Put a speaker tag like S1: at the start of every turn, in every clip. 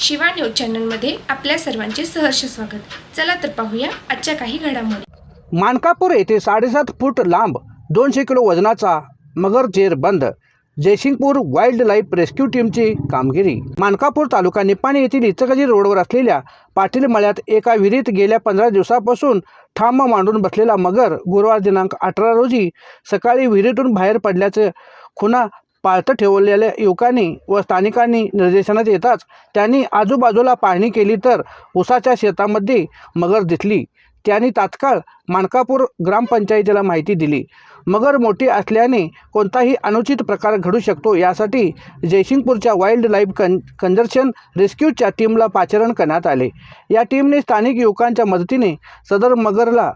S1: Shiva news चॅनलमध्ये आपल्या सर्वांचे सहर्ष स्वागत. चला तर पाहूया आजच्या काही घडामोडी.
S2: मानकापूर येथे साडेसात फूट लांब दोनशे किलो वजनाचा मगर जेर बंद जयसिंगपूर वाईल्ड लाईफ रेस्क्यू टीमची कामगिरी. मानकापूर तालुका निपाणी येथील इचकजी रोडवर असलेल्या पाटील मळ्यात एका विहिरीत गेल्या पंधरा दिवसापासून ठाम मांडून बसलेला मगर गुरुवार दिनांक अठरा रोजी सकाळी विहिरीतून बाहेर पडल्याचं खुना पाळतं ठेवलेल्या युवकांनी व स्थानिकांनी निर्देशनात येताच त्यांनी आजूबाजूला पाहणी केली तर उसाच्या शेतामध्ये मगर दिसली. त्यांनी तात्काळ मानकापूर ग्रामपंचायतीला माहिती दिली. मगर मोठी असल्याने कोणताही अनुचित प्रकार घडू शकतो यासाठी जयसिंगपूरच्या वाईल्ड लाईफ कन कंजर्शन रेस्क्यूच्या टीमला पाचारण करण्यात आले. या टीमने स्थानिक युवकांच्या मदतीने सदर मगरला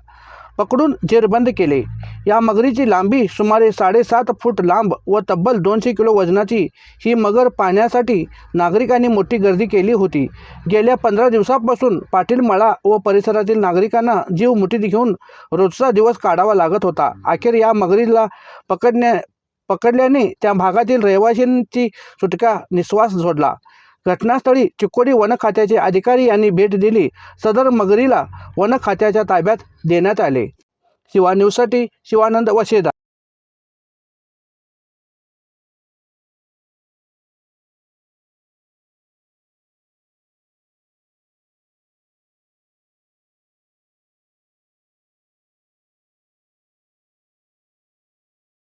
S2: पकडून जेरबंद केले. या मगरीची लांबी सुमारे साडेसात फूट लांब व तब्बल दोनशे किलो वजनाची ही मगर पाहण्यासाठी नागरिकांनी मोठी गर्दी केली होती. गेल्या पंधरा दिवसापासून पाटील मळा व परिसरातील नागरिकांना जीव मुठीत घेऊन रोजचा दिवस काढावा लागत होता. अखेर या मगरीला पकडण्या पकडल्याने त्या भागातील रहिवाशांची सुटका निश्वास जोडला घटनास्थळी चिकोडी वन खात्याचे अधिकारी यांनी भेट दिली. सदर मगरीला वन खात्याच्या ताब्यात देण्यात आले. शिवा न्यूजसाठी शिवानंद वशेदा.